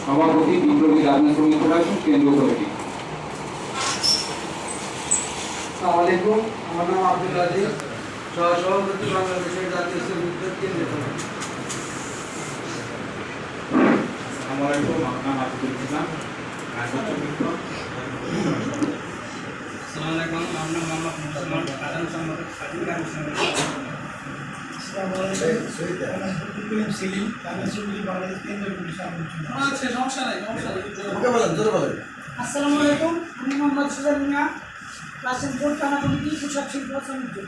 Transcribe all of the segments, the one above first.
সভাপতি বিপ্লবী গার্মেন্টস শ্রমিক ফেডারেশন কেন্দ্রীয় কমিটি আলাইকুম আমার নাম আব্দুল আজিজ সহসভাপতি বাংলাদেশের জাতীয় শ্রমিক কেন্দ্র কমিটি আসসালামু আলাইকুম আমার নাম আব্দুল ইসলাম গার্মেন্টস মিত্র আসসালামু আলাইকুম আমি মোহাম্মদ সুজান মিয়া ক্লাসের বোর্ড থানা কমিটি পোশাক শিল্প সমিতি।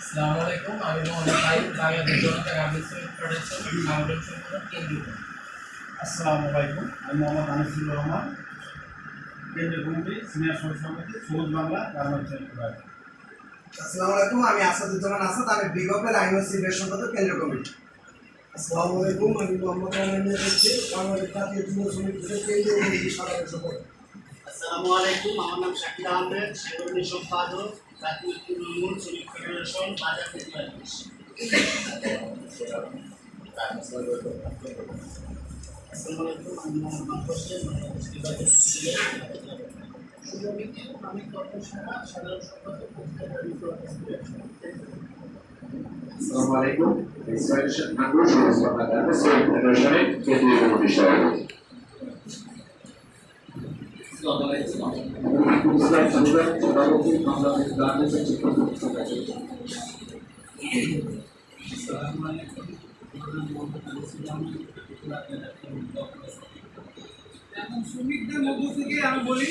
আসসালামু আলাইকুম আমি মোহাম্মদ ভাই বাংলাদেশ জনতা গার্মেন্টস শ্রমিক ফেডারেশন সাংগঠনিক সম্পাদক কেন্দ্রীয় আসসালামু আলাইকুম আমি মোহাম্মদ আনিসুর রহমান কেন্দ্রীয় কমিটি সিনিয়র সভাপতি সবুজ বাংলা গার্মেন্টস বিভাগ। আসসালামু আলাইকুম আমি আসাদুজ্জামান আসাদ আমি বিগপের সিভিল সম্পাদক কেন্দ্র কমিটি। আসসালামু আলাইকুম আমি মোহাম্মদ রহমান দেখছি বাংলাদেশ জাতীয় যুব সমিতি কেন্দ্রীয় সাধারণ সম্পাদক আসসালামু আলাইকুম আমার নাম শাকির আহমেদ সাংগঠনিক সম্পাদক জাতীয় তৃণমূল শ্রমিক ফেডারেশন বাজার প্রতিবাদী আসসালামু আলাইকুম আমি মোহাম্মদ হোসেন, আসসালামু আলাইকুম ইসরায়েলের নাগরিক শ্রমিক ফেডারেশনের কেন্দ্রীয় কমিটি সভাপতি আসসালামু আলাইকুম আমার নাম মোহাম্মদ আনিসুর রহমান এখন শ্রমিকদের মধ্য থেকে আমি বলি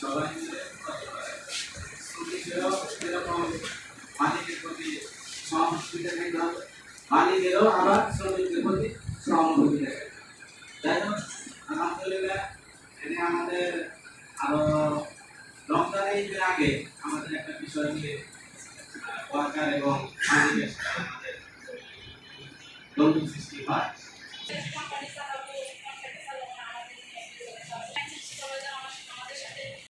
সবাই মালিকেরও আবার শ্রমিকদের প্রতি সহানুভূতি থাকে যাই হোক, আলহামদুলিল্লাহ, এনে আমাদের আরও রমজানের ঈদের আগে আমাদের একটা বিষয় নিয়ে ওয়ার্কার এবং আমাদের দ্বন্দ্ব সৃষ্টি হয়।